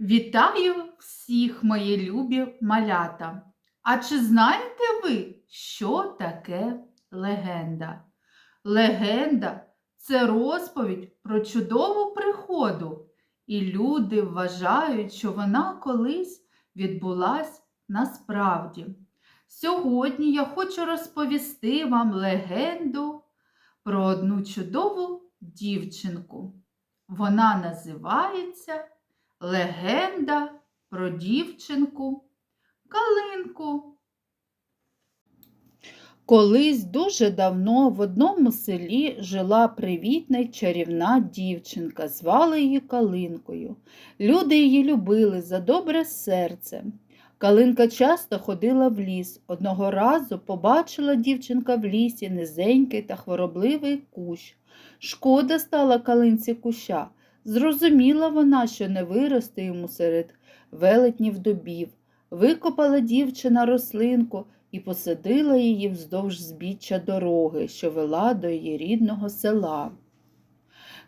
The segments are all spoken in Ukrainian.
Вітаю всіх, мої любі малята! А чи знаєте ви, що таке легенда? Легенда це розповідь про чудову пригоду, і люди вважають, що вона колись відбулась насправді. Сьогодні я хочу розповісти вам легенду про одну чудову дівчинку. Вона називається Легенда про дівчинку Калинку. Колись дуже давно в одному селі жила привітна й чарівна дівчинка, звали її Калинкою. Люди її любили за добре серце. Калинка часто ходила в ліс. Одного разу побачила дівчинка в лісі низенький та хворобливий кущ. Шкода стала калинці куща. Зрозуміла вона, що не виросте йому серед велетнів дубів. Викопала дівчина рослинку і посадила її вздовж збіччя дороги, що вела до її рідного села.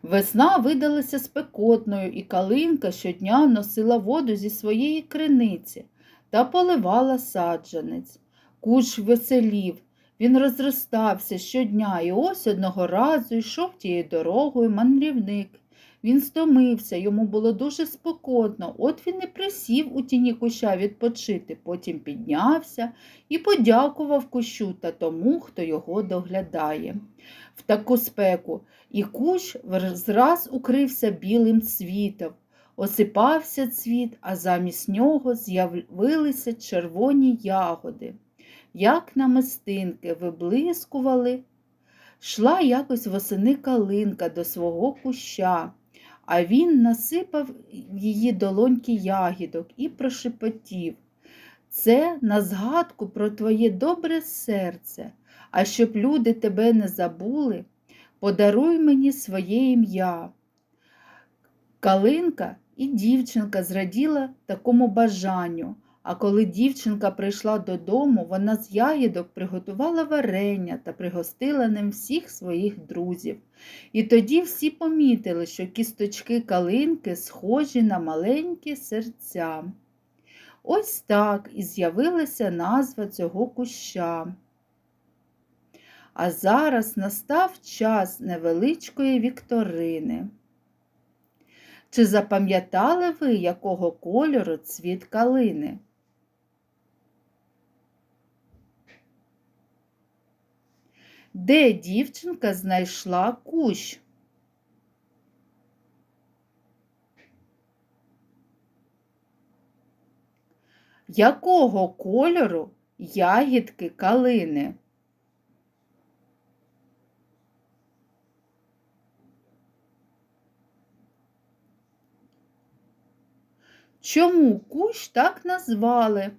Весна видалася спекотною, і калинка щодня носила воду зі своєї криниці та поливала саджанець. Куш веселів, він розростався щодня, і ось одного разу йшов тією дорогою мандрівник. Він стомився, йому було дуже спокотно, от він і присів у тіні куща відпочити, потім піднявся і подякував кущу та тому, хто його доглядає. В таку спеку і кущ зраз укрився білим цвітом. Осипався цвіт, а замість нього з'явилися червоні ягоди. Як намистинки виблискували, шла якось восени калинка до свого куща а він насипав її долоньки ягідок і прошепотів. Це на згадку про твоє добре серце, а щоб люди тебе не забули, подаруй мені своє ім'я. Калинка і дівчинка зраділа такому бажанню, а коли дівчинка прийшла додому, вона з ягідок приготувала варення та пригостила ним всіх своїх друзів. І тоді всі помітили, що кісточки калинки схожі на маленькі серця. Ось так і з'явилася назва цього куща. А зараз настав час невеличкої вікторини. Чи запам'ятали ви, якого кольору цвіт калини? Де дівчинка знайшла кущ? Якого кольору ягідки калини? Чому кущ так назвали?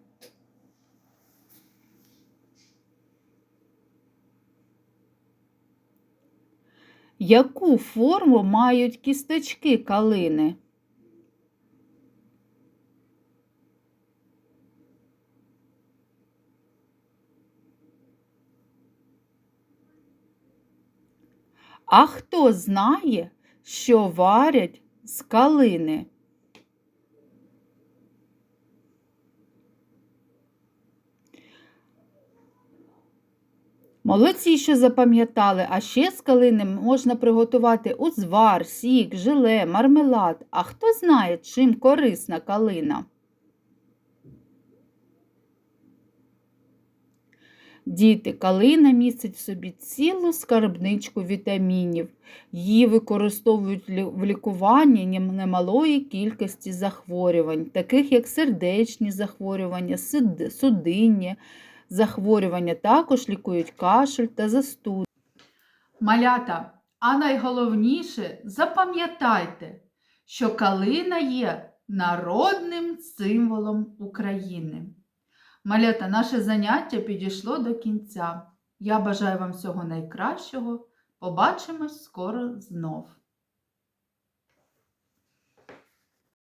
Яку форму мають кісточки калини? А хто знає, що варять з калини? Молодці, що запам'ятали, а ще з калини можна приготувати узвар, сік, желе, мармелад. А хто знає, чим корисна калина? Діти, калина містить в собі цілу скарбничку вітамінів. Її використовують в лікуванні немалої кількості захворювань, таких як сердечні захворювання, судинні, захворювання також лікують кашель та застуд. Малята, а найголовніше запам'ятайте, що калина є народним символом України. Малята, наше заняття підійшло до кінця. Я бажаю вам всього найкращого. Побачимось скоро знов.